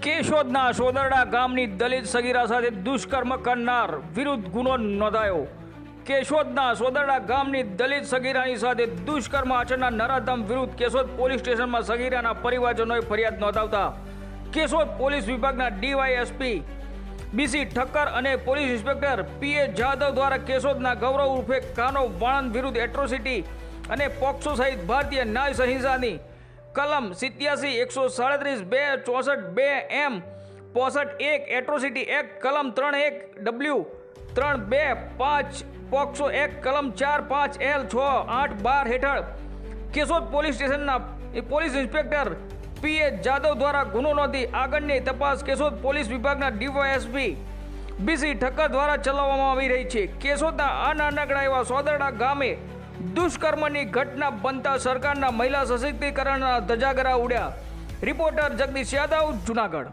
કેશોદના સોદરડા ગામની દલિત સગીરા સાથે દુષ્કર્મ કરનાર વિરુદ્ધ ગુનો નોંધાયો. કેશોદના સોદરડા ગામની દલિત સગીરાની સાથે દુષ્કર્મ આચરનાર નરાધમ વિરુદ્ધ કેશોદ પોલીસ સ્ટેશનમાં સગીરાના પરિવારજનોએ ફરિયાદ નોંધાવતા. કેશોદ પોલીસ વિભાગના ડીવાયએસપી બીસી ઠક્કર અને પોલીસ ઇન્સ્પેક્ટર પીએ જાદવ દ્વારા કેશોદના ગૌરવ ઉર્ફે કાનો વાણંદ વિરુદ્ધ એટ્રોસિટી અને પોક્સો સહિત ભારતીય ન્યાય સંહિતાની કલમ સિત્યાસી, એકસો સાડત્રીસ, બે, ચોસઠ, બે, એમ, પોસઠ, એક, એટ્રોસિટી એક્ટ કલમ ત્રણ, એક, ડબલ્યુ, ત્રણ, બે, પાંચ, પોક્સો, એક, કલમ ચાર, પાંચ, એલ, છ, આઠ, બાર હેઠળ. કેશોદ પોલીસ સ્ટેશનના police inspector P A Jadav દ્વારા ગુનો નોંધી આગળની તપાસ કેશોદ પોલીસ વિભાગના ડીવાયએસપી બીસી ઠક્કર દ્વારા ચલાવવામાં આવી રહી છે. કેશોદના આ નાનકડા એવા સોદરડા ગામે દુષ્કર્મની ઘટના બનતા સરકારના મહિલા સશક્તિકરણના ધજાગરા ઉડ્યા. રિપોર્ટર જગદીશ યાદવ જુનાગઢ.